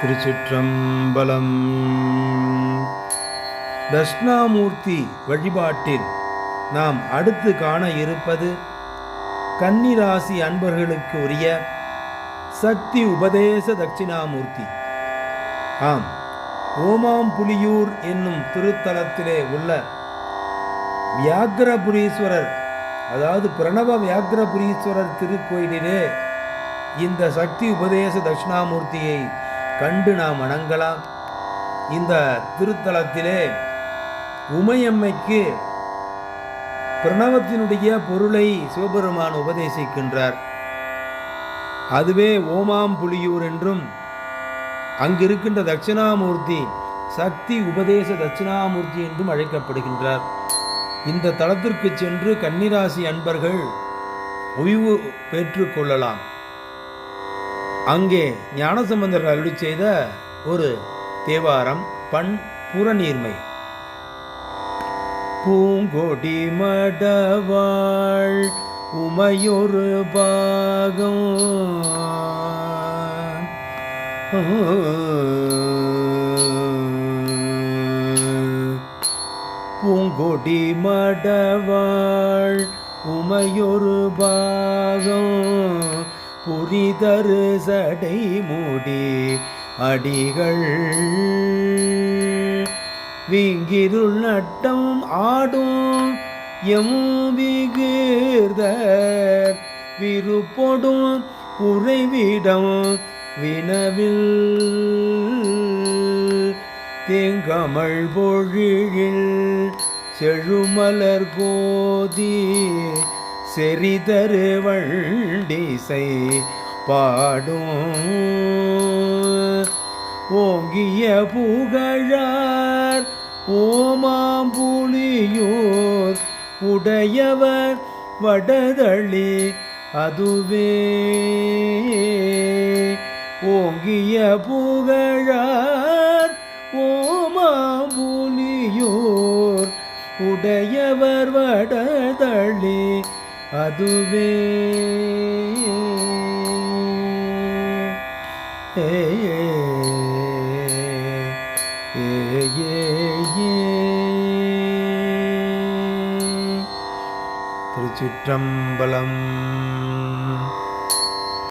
திருச்சிற்றம்பலம். தட்சிணாமூர்த்தி வழிபாட்டில் நாம் அடுத்து காண இருப்பது கன்னிராசி அன்பர்களுக்கு உரிய சக்தி உபதேச தட்சிணாமூர்த்தி. ஆம் ஓமாம் புலியூர் என்னும் திருத்தலத்திலே உள்ள வியாக்கிரபுரீஸ்வரர் அதாவது பிரணவ வியாக்கிரபுரீஸ்வரர் திருக்கோயிலிலே இந்த சக்தி உபதேச தட்சிணாமூர்த்தியை கண்டு நாம் வணங்கலாம் இந்த திருத்தலத்திலே உமையம்மைக்கு பிரணவத்தினுடைய பொருளை சிவபெருமான் உபதேசிக்கின்றார். அதுவே ஓமாம் புலியூர் என்றும் அங்கிருக்கின்ற தட்சிணாமூர்த்தி சக்தி உபதேச தட்சிணாமூர்த்தி என்றும் அழைக்கப்படுகின்றார். இந்த தளத்திற்கு சென்று கன்னிராசி அன்பர்கள் ஓய்வு பெற்றுக்கொள்ளலாம் அங்கே ஞானசம்பந்தர் அருளி செய்த ஒரு தேவாரம் பண் புறநீர்மை. பூங்கொடி மடவாள் உமையொரு பாகம். பூங்கொடி மடவாள் உமையொரு பாகம். புரிதரு சடை மூடி அடிகள். விங்கிருள் நட்டம் ஆடும் எம்பிகீர்தர் விருப்பொடும் உறைவிடம் வினவில். தேங்கமள் பொழிழில் செழுமலர் கோதி செறிதரு வண்டிசை பாடும். ஓங்கிய புகழார் ஓமாம்புலியூர் உடையவர் வடதளி அதுவே. ஓங்கிய புகழார் ஓமாம்புலியூர் உடையவர் வடதளி அதுவே ஏ ஏ ஏ திருச்சிற்றம்பலம்